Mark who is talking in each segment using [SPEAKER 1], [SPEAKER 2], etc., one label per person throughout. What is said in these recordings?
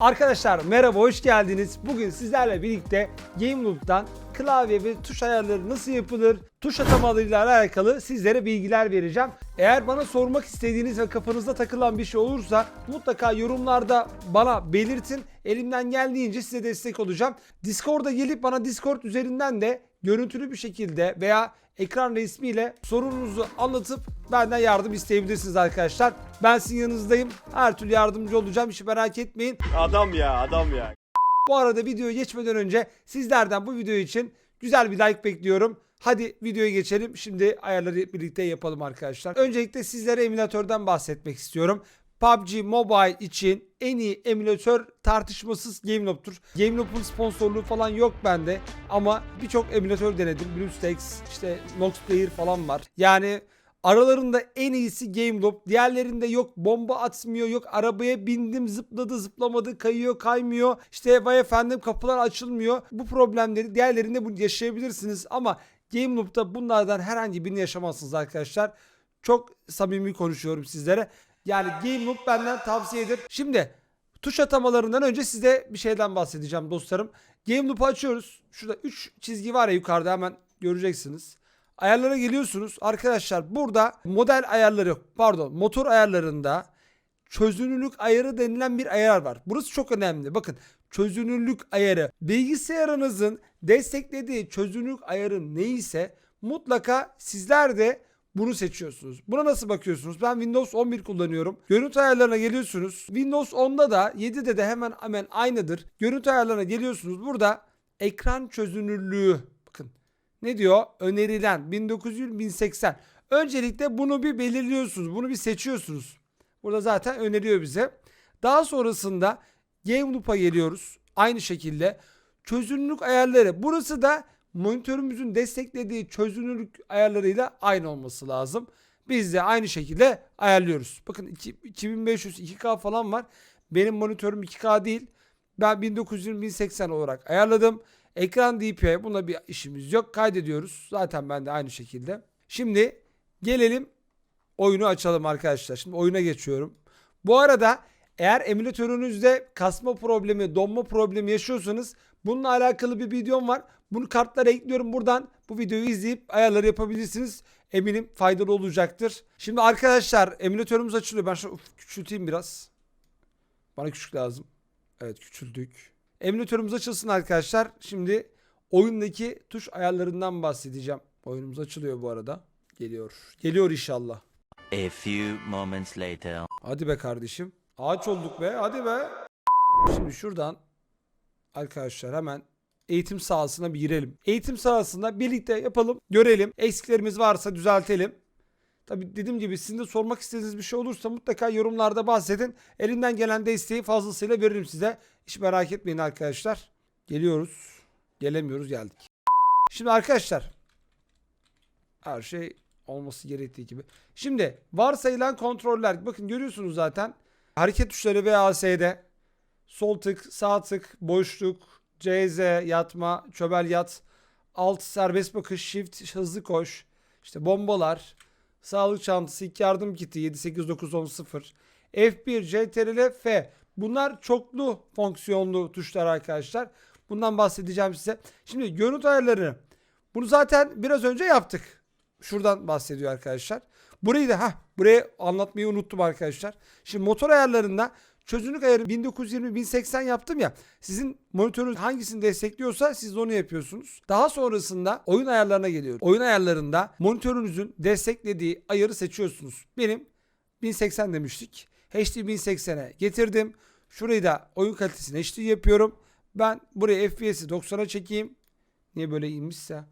[SPEAKER 1] Arkadaşlar merhaba hoş geldiniz. Bugün sizlerle birlikte Game Loop'tan klavye ve tuş ayarları nasıl yapılır, tuş atamalarıyla alakalı sizlere bilgiler vereceğim. Eğer bana sormak istediğiniz ve kafanızda takılan bir şey olursa mutlaka yorumlarda bana belirtin. Elimden geldiğince size destek olacağım. Discord'a gelip bana Discord üzerinden de görüntülü bir şekilde veya ekran resmiyle sorununuzu anlatıp benden yardım isteyebilirsiniz arkadaşlar. Ben sizin yanınızdayım. Her türlü yardımcı olacağım. Hiç merak etmeyin.
[SPEAKER 2] Adam ya adam ya.
[SPEAKER 1] Bu arada videoya geçmeden önce sizlerden bu video için güzel bir like bekliyorum. Hadi videoya geçelim. Şimdi ayarları birlikte yapalım arkadaşlar. Öncelikle sizlere emülatörden bahsetmek istiyorum. PUBG Mobile için en iyi emülatör tartışmasız GameLoop'tur. GameLoop'un sponsorluğu falan yok bende ama birçok emülatör denedim. BlueStacks, işte Noxplayer falan var. Yani Aralarında en iyisi Game Loop. Diğerlerinde yok bomba atmıyor, yok arabaya bindim zıpladı zıplamadı, kayıyor kaymıyor. İşte vay efendim kapılar açılmıyor. Bu problemleri diğerlerinde bu yaşayabilirsiniz ama Game Loop'ta bunlardan herhangi birini yaşamazsınız arkadaşlar. Çok samimi konuşuyorum sizlere. Yani Game Loop benden tavsiyedir. Şimdi tuş atamalarından önce size bir şeyden bahsedeceğim dostlarım. Game Loop'u açıyoruz. Şurada 3 çizgi var ya yukarıda hemen göreceksiniz. Ayarlara geliyorsunuz. Arkadaşlar burada model ayarları pardon motor ayarlarında çözünürlük ayarı denilen bir ayar var. Burası çok önemli. Bakın çözünürlük ayarı bilgisayarınızın desteklediği çözünürlük ayarı neyse mutlaka sizler de bunu seçiyorsunuz. Buna nasıl bakıyorsunuz? Ben Windows 11 kullanıyorum. Görüntü ayarlarına geliyorsunuz. Windows 10'da da 7'de de hemen hemen aynıdır. Görüntü ayarlarına geliyorsunuz. Burada ekran çözünürlüğü bakın ne diyor? Önerilen 1900 1080. Öncelikle bunu bir belirliyorsunuz. Bunu bir seçiyorsunuz. Burada zaten öneriyor bize. Daha sonrasında Game Loop'a geliyoruz. Aynı şekilde çözünürlük ayarları. Burası da monitörümüzün desteklediği çözünürlük ayarlarıyla aynı olması lazım. Biz de aynı şekilde ayarlıyoruz. Bakın iki- 2500 2K falan var. Benim monitörüm 2K değil. Ben 1920 1080 olarak ayarladım. Ekran DPI buna bir işimiz yok. Kaydediyoruz. Zaten ben de aynı şekilde. Şimdi gelelim oyunu açalım arkadaşlar. Şimdi oyuna geçiyorum. Bu arada eğer emülatörünüzde kasma problemi, donma problemi yaşıyorsanız bununla alakalı bir videom var. Bunu kartlara ekliyorum buradan. Bu videoyu izleyip ayarları yapabilirsiniz. Eminim faydalı olacaktır. Şimdi arkadaşlar emülatörümüz açılıyor. Ben şunu küçülteyim biraz. Bana küçük lazım. Evet küçüldük. Emülatörümüz açılsın arkadaşlar. Şimdi oyundaki tuş ayarlarından bahsedeceğim. Oyunumuz açılıyor bu arada. Geliyor. Geliyor inşallah.
[SPEAKER 3] A few moments later.
[SPEAKER 1] Hadi be kardeşim. Ağaç olduk be. Hadi be. Şimdi şuradan arkadaşlar hemen eğitim sahasına bir girelim. Eğitim sahasında birlikte yapalım. Görelim. Eksiklerimiz varsa düzeltelim. Tabi dediğim gibi sizin de sormak istediğiniz bir şey olursa mutlaka yorumlarda bahsedin. Elimden gelen desteği fazlasıyla veririm size. Hiç merak etmeyin arkadaşlar. Geliyoruz. Gelemiyoruz geldik. Şimdi arkadaşlar her şey olması gerektiği gibi. Şimdi varsayılan kontroller bakın görüyorsunuz zaten. Hareket tuşları VASD sol tık, sağ tık, boşluk, CZ, yatma, çöbel yat, alt serbest bakış, shift, hızlı koş, işte bombalar, sağlık çantası, ilk yardım kiti 7 8 9 10 0, F1, CTRL, F. Bunlar çoklu fonksiyonlu tuşlar arkadaşlar. Bundan bahsedeceğim size. Şimdi görüntü ayarları. Bunu zaten biraz önce yaptık. Şuradan bahsediyor arkadaşlar. Burayı da ha buraya anlatmayı unuttum arkadaşlar. Şimdi motor ayarlarında çözünürlük ayarı 1920 1080 yaptım ya. Sizin monitörünüz hangisini destekliyorsa siz de onu yapıyorsunuz. Daha sonrasında oyun ayarlarına geliyor. Oyun ayarlarında monitörünüzün desteklediği ayarı seçiyorsunuz. Benim 1080 demiştik. HD 1080'e getirdim. Şurayı da oyun kalitesini HD yapıyorum. Ben buraya FPS'i 90'a çekeyim. Niye böyle inmişse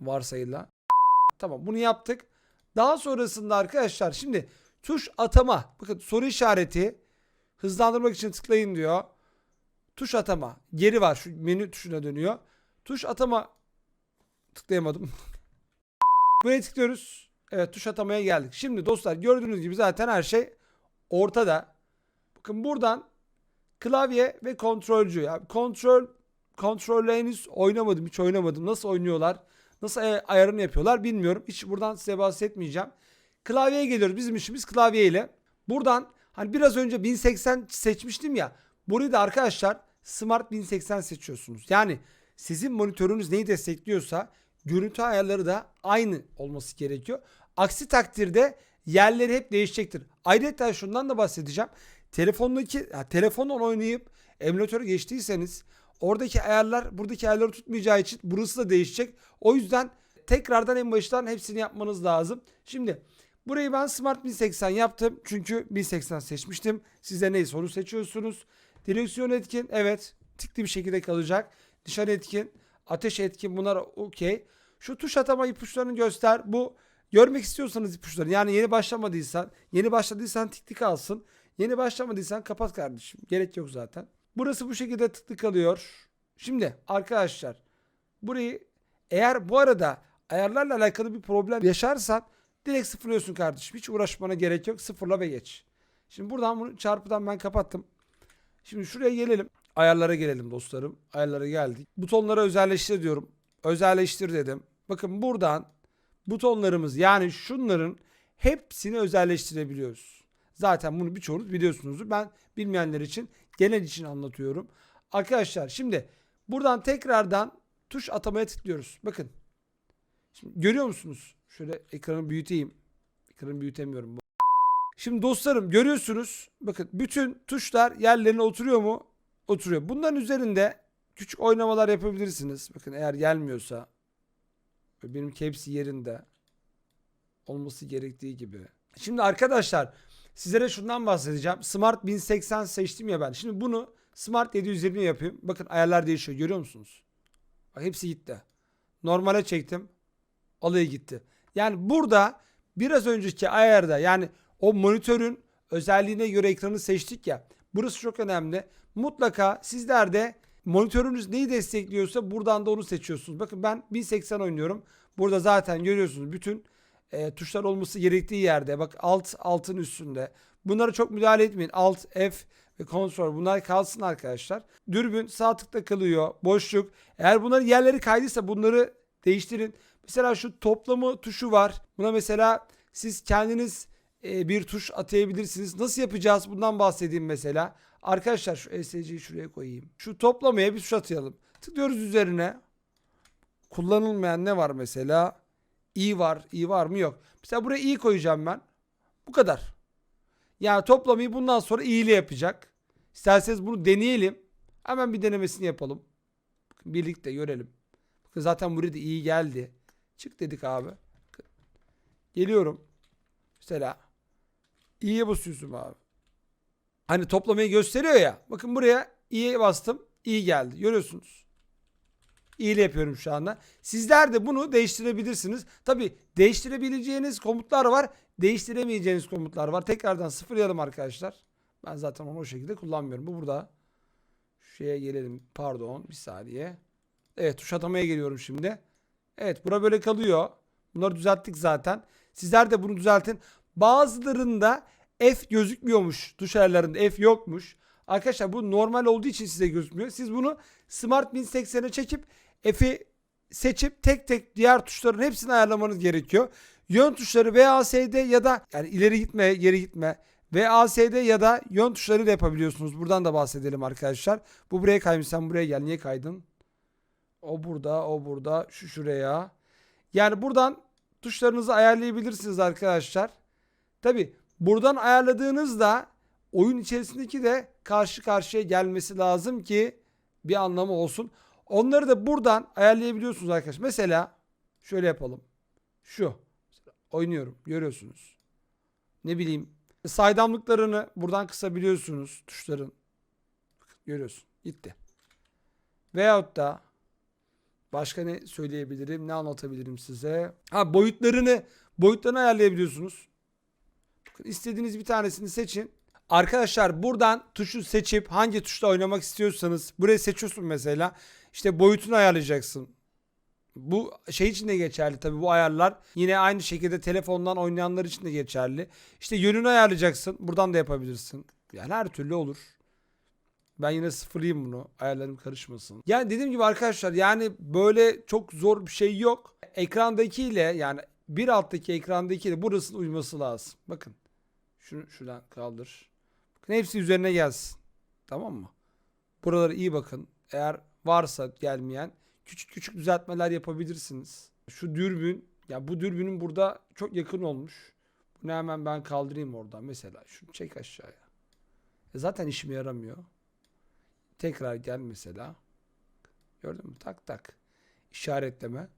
[SPEAKER 1] varsayıla. Tamam bunu yaptık. Daha sonrasında arkadaşlar şimdi tuş atama. Bakın soru işareti hızlandırmak için tıklayın diyor. Tuş atama. Geri var şu menü tuşuna dönüyor. Tuş atama tıklayamadım. Buraya tıklıyoruz. Evet tuş atamaya geldik. Şimdi dostlar gördüğünüz gibi zaten her şey ortada. Bakın buradan klavye ve kontrolcü. Ya kontrol kontrolle henüz oynamadım. Hiç oynamadım. Nasıl oynuyorlar? Nasıl ay- ayarını yapıyorlar bilmiyorum. Hiç buradan size bahsetmeyeceğim. Klavyeye geliyoruz. Bizim işimiz klavye ile. Buradan hani biraz önce 1080 seçmiştim ya. Burayı da arkadaşlar Smart 1080 seçiyorsunuz. Yani sizin monitörünüz neyi destekliyorsa görüntü ayarları da aynı olması gerekiyor. Aksi takdirde yerleri hep değişecektir. Ayrıca şundan da bahsedeceğim. Telefondaki ya telefonla oynayıp emülatörü geçtiyseniz oradaki ayarlar buradaki ayarları tutmayacağı için burası da değişecek. O yüzden tekrardan en baştan hepsini yapmanız lazım. Şimdi burayı ben Smart 1080 yaptım. Çünkü 1080 seçmiştim. Size neyse onu seçiyorsunuz. Direksiyon etkin evet tikli bir şekilde kalacak. Nişan etkin, ateş etkin bunlar okey. Şu tuş atama ipuçlarını göster. Bu görmek istiyorsanız ipuçlarını yani yeni başlamadıysan, yeni başladıysan tikli kalsın. Yeni başlamadıysan kapat kardeşim. Gerek yok zaten. Burası bu şekilde tıklı kalıyor. Şimdi arkadaşlar burayı eğer bu arada ayarlarla alakalı bir problem yaşarsan direkt sıfırlıyorsun kardeşim. Hiç uğraşmana gerek yok. Sıfırla ve geç. Şimdi buradan bunu çarpıdan ben kapattım. Şimdi şuraya gelelim. Ayarlara gelelim dostlarım. Ayarlara geldik. Butonlara özelleştir diyorum. Özelleştir dedim. Bakın buradan butonlarımız yani şunların hepsini özelleştirebiliyoruz. Zaten bunu birçoğunuz biliyorsunuzdur. Ben bilmeyenler için genel için anlatıyorum. Arkadaşlar şimdi buradan tekrardan tuş atamaya tıklıyoruz. Bakın. Şimdi görüyor musunuz? Şöyle ekranı büyüteyim. Ekranı büyütemiyorum. Şimdi dostlarım görüyorsunuz. Bakın bütün tuşlar yerlerine oturuyor mu? Oturuyor. Bunların üzerinde küçük oynamalar yapabilirsiniz. Bakın eğer gelmiyorsa benimki hepsi yerinde olması gerektiği gibi. Şimdi arkadaşlar sizlere şundan bahsedeceğim. Smart 1080 seçtim ya ben. Şimdi bunu Smart 720 yapayım. Bakın ayarlar değişiyor. Görüyor musunuz? Bak hepsi gitti. Normale çektim. Alayı gitti. Yani burada biraz önceki ayarda yani o monitörün özelliğine göre ekranı seçtik ya. Burası çok önemli. Mutlaka sizler de monitörünüz neyi destekliyorsa buradan da onu seçiyorsunuz. Bakın ben 1080 oynuyorum. Burada zaten görüyorsunuz bütün e, tuşlar olması gerektiği yerde. Bak alt altın üstünde. Bunlara çok müdahale etmeyin. Alt F ve kontrol bunlar kalsın arkadaşlar. Dürbün sağ tıkta kalıyor. Boşluk. Eğer bunların yerleri kaydıysa bunları değiştirin. Mesela şu toplama tuşu var. Buna mesela siz kendiniz e, bir tuş atayabilirsiniz. Nasıl yapacağız? Bundan bahsedeyim mesela. Arkadaşlar şu ESC'yi şuraya koyayım. Şu toplamaya bir tuş atayalım. Tıklıyoruz üzerine. Kullanılmayan ne var mesela? i var. i var mı? Yok. Mesela buraya i koyacağım ben. Bu kadar. Yani toplamayı bundan sonra i ile yapacak. İsterseniz bunu deneyelim. Hemen bir denemesini yapalım. Birlikte görelim. Zaten buraya da iyi geldi. Çık dedik abi. Geliyorum. Mesela i'ye basıyorsun abi. Hani toplamayı gösteriyor ya. Bakın buraya i'ye bastım. i geldi. Görüyorsunuz. İyi yapıyorum şu anda. Sizler de bunu değiştirebilirsiniz. Tabi değiştirebileceğiniz komutlar var. Değiştiremeyeceğiniz komutlar var. Tekrardan sıfırlayalım arkadaşlar. Ben zaten onu o şekilde kullanmıyorum. Bu burada. Şuraya gelelim. Pardon. Bir saniye. Evet tuş atamaya geliyorum şimdi. Evet bura böyle kalıyor. Bunları düzelttik zaten. Sizler de bunu düzeltin. Bazılarında F gözükmüyormuş. Tuş ayarlarında F yokmuş. Arkadaşlar bu normal olduğu için size gözükmüyor. Siz bunu Smart 1080'e çekip F'i seçip tek tek diğer tuşların hepsini ayarlamanız gerekiyor. Yön tuşları VASD ya da yani ileri gitme, geri gitme VASD ya da yön tuşları da yapabiliyorsunuz. Buradan da bahsedelim arkadaşlar. Bu buraya kaymış. Sen buraya gel. Niye kaydın? O burada, o burada, şu şuraya. Yani buradan tuşlarınızı ayarlayabilirsiniz arkadaşlar. Tabi buradan ayarladığınızda oyun içerisindeki de karşı karşıya gelmesi lazım ki bir anlamı olsun. Onları da buradan ayarlayabiliyorsunuz arkadaşlar. Mesela şöyle yapalım. Şu. Oynuyorum. Görüyorsunuz. Ne bileyim. Saydamlıklarını buradan kısabiliyorsunuz tuşların. Görüyorsun. Gitti. Veyahut da başka ne söyleyebilirim? Ne anlatabilirim size? Ha boyutlarını boyutlarını ayarlayabiliyorsunuz. Bakın istediğiniz bir tanesini seçin. Arkadaşlar buradan tuşu seçip hangi tuşla oynamak istiyorsanız buraya seçiyorsun mesela. İşte boyutunu ayarlayacaksın. Bu şey için de geçerli tabii bu ayarlar. Yine aynı şekilde telefondan oynayanlar için de geçerli. İşte yönünü ayarlayacaksın. Buradan da yapabilirsin. Yani her türlü olur. Ben yine sıfırlayayım bunu. Ayarlarım karışmasın. Yani dediğim gibi arkadaşlar yani böyle çok zor bir şey yok. Ekrandakiyle yani bir alttaki ekrandakiyle burasının uyması lazım. Bakın. Şunu şuradan kaldır. Bakın hepsi üzerine gelsin. tamam mı? Buralara iyi bakın. Eğer varsa gelmeyen küçük küçük düzeltmeler yapabilirsiniz. Şu dürbün ya bu dürbünün burada çok yakın olmuş. Bunu hemen ben kaldırayım oradan mesela. Şunu çek aşağıya. E zaten işime yaramıyor. Tekrar gel mesela. Gördün mü? Tak tak. İşaretleme.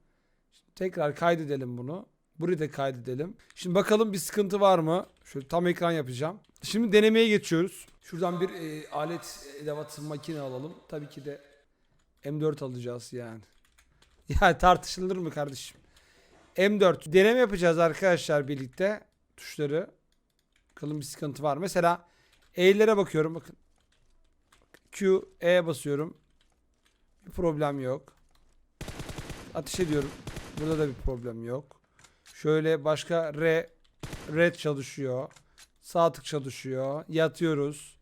[SPEAKER 1] Tekrar kaydedelim bunu. Burayı da kaydedelim. Şimdi bakalım bir sıkıntı var mı? Şöyle tam ekran yapacağım. Şimdi denemeye geçiyoruz. Şuradan bir e, alet edevat makine alalım. Tabii ki de M4 alacağız yani. Ya tartışılır mı kardeşim? M4. Deneme yapacağız arkadaşlar birlikte. Tuşları. Bakalım bir sıkıntı var. Mesela E'lere bakıyorum. Bakın. Q, E basıyorum. Bir problem yok. Ateş ediyorum. Burada da bir problem yok. Şöyle başka R, red çalışıyor. Sağ tık çalışıyor. Yatıyoruz.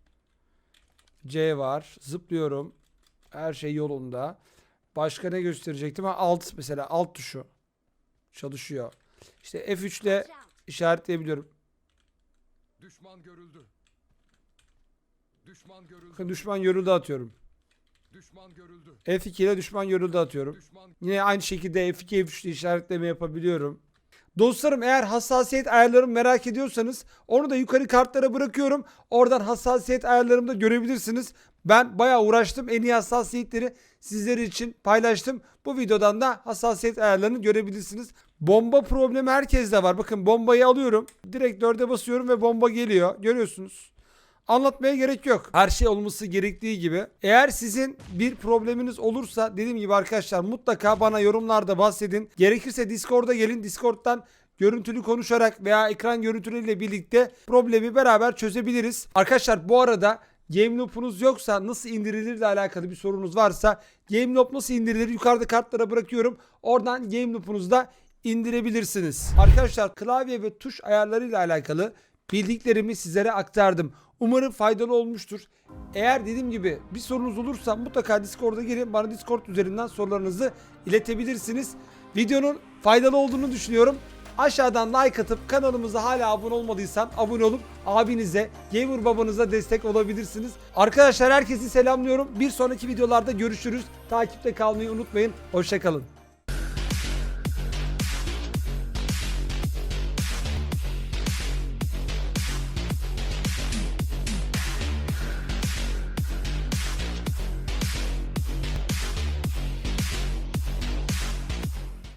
[SPEAKER 1] C var. Zıplıyorum. Her şey yolunda. Başka ne gösterecektim? Ha, alt mesela alt tuşu çalışıyor. İşte F3 ile işaretleyebiliyorum.
[SPEAKER 2] Düşman görüldü. Düşman görüldü.
[SPEAKER 1] Düşman görüldü atıyorum.
[SPEAKER 2] Düşman görüldü.
[SPEAKER 1] F2 ile düşman görüldü atıyorum.
[SPEAKER 2] Düşman
[SPEAKER 1] Yine aynı şekilde F2 F3 ile işaretleme yapabiliyorum. Dostlarım eğer hassasiyet ayarlarımı merak ediyorsanız onu da yukarı kartlara bırakıyorum. Oradan hassasiyet ayarlarımı da görebilirsiniz. Ben bayağı uğraştım. En iyi hassasiyetleri sizler için paylaştım. Bu videodan da hassasiyet ayarlarını görebilirsiniz. Bomba problemi herkeste var. Bakın bombayı alıyorum. Direkt 4'e basıyorum ve bomba geliyor. Görüyorsunuz. Anlatmaya gerek yok. Her şey olması gerektiği gibi. Eğer sizin bir probleminiz olursa dediğim gibi arkadaşlar mutlaka bana yorumlarda bahsedin. Gerekirse Discord'a gelin. Discord'dan görüntülü konuşarak veya ekran görüntüleriyle birlikte problemi beraber çözebiliriz. Arkadaşlar bu arada Game Loop'unuz yoksa nasıl indirilir ile alakalı bir sorunuz varsa Game Loop nasıl indirilir yukarıda kartlara bırakıyorum. Oradan Game Loop'unuzu da indirebilirsiniz. Arkadaşlar klavye ve tuş ayarlarıyla alakalı bildiklerimi sizlere aktardım. Umarım faydalı olmuştur. Eğer dediğim gibi bir sorunuz olursa mutlaka Discord'a gelin. Bana Discord üzerinden sorularınızı iletebilirsiniz. Videonun faydalı olduğunu düşünüyorum. Aşağıdan like atıp kanalımıza hala abone olmadıysan abone olup abinize, gamer babanıza destek olabilirsiniz. Arkadaşlar herkesi selamlıyorum. Bir sonraki videolarda görüşürüz. Takipte kalmayı unutmayın. Hoşçakalın.